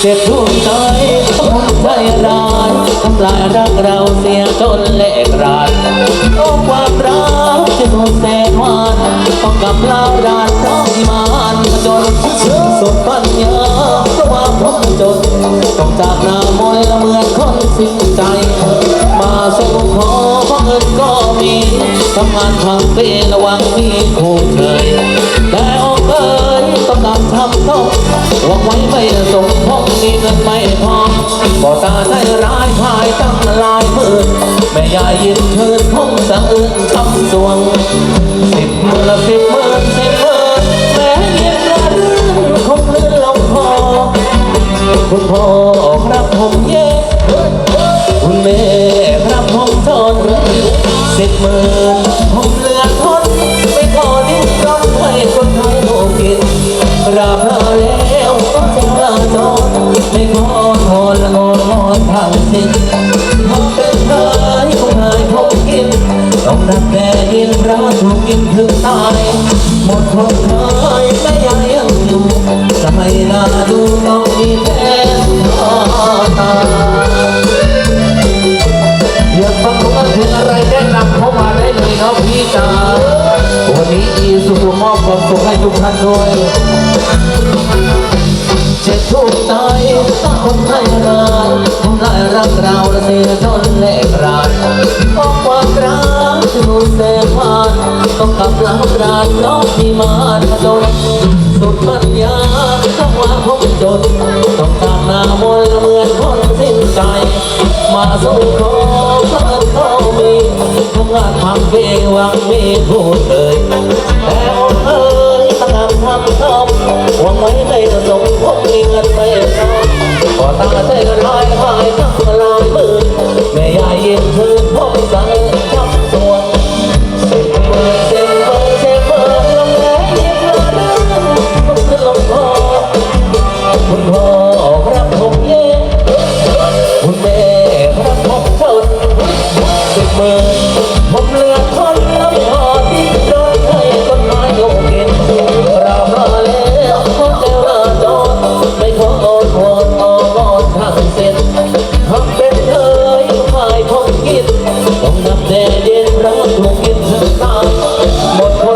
เจ็บทุ่มใจทำใจร้ายทลายรักเราเสียจนเละกรานโอ้ความรักจะโดนแสนหวานต้องกับลาร้านเพราดีมานจนสุดปัญญาเพราะว่าผมจนต้องจากหน้ามนละเมือคนสิ้นใจ มาสู่ขอ ทำงานทั้งปีระวังมีคู่เฉยแต่โอ้เอ้ยต้องการทำต้องหวังไว้ไม่ส่งพงมีเงินไม่พอบ่ตาได้ร้ายพายตั้งลายมื่นแม่ยายยิ้มเชิญคงสะอื้นคำสวงสิบหมื่นละสิบหมื่นสิบมื่นแม่ยิ้มละรื่นคงลื่นลงคอคุณพ่อครับผมเย่คุณแม่ครับผมทน สิบหมื่นผมเหลือทนไม่ขอดิ้นรนให้คนไทยโลกินราคาแล้วก็จะลาจรไม่ขอทนละงอนงอนทางสิ้นผมเป็นไทยคนไทยผมกินต้องรับแก่ดินร้านถูกกินถึงตายหมดคนไทย อบความสุขให้ทุกท่านด้วยเจ็บทุกใจถ้าคนให้รานทำลายรักเราและเสียจนเละกรานเพราะความรักที่มุ่งเสพานต้องกลับหลังราดน้องที่มาถนนสุดปัญญาถ้าว่าผมจนต้องตามนามนต์เหมือนคนสิ้นใจ มาสู้ขอเพื่อนเขามีทำงานทำเพลงหวังมีพูดเลย วังไว้ในถนนพบมีเงินไม่พอขอตาใจกันลอยหายทั้งลายมือแม่ยายยิ้มชื่นผมสั่ง เย็นรักคงกินถึงตาหมดคน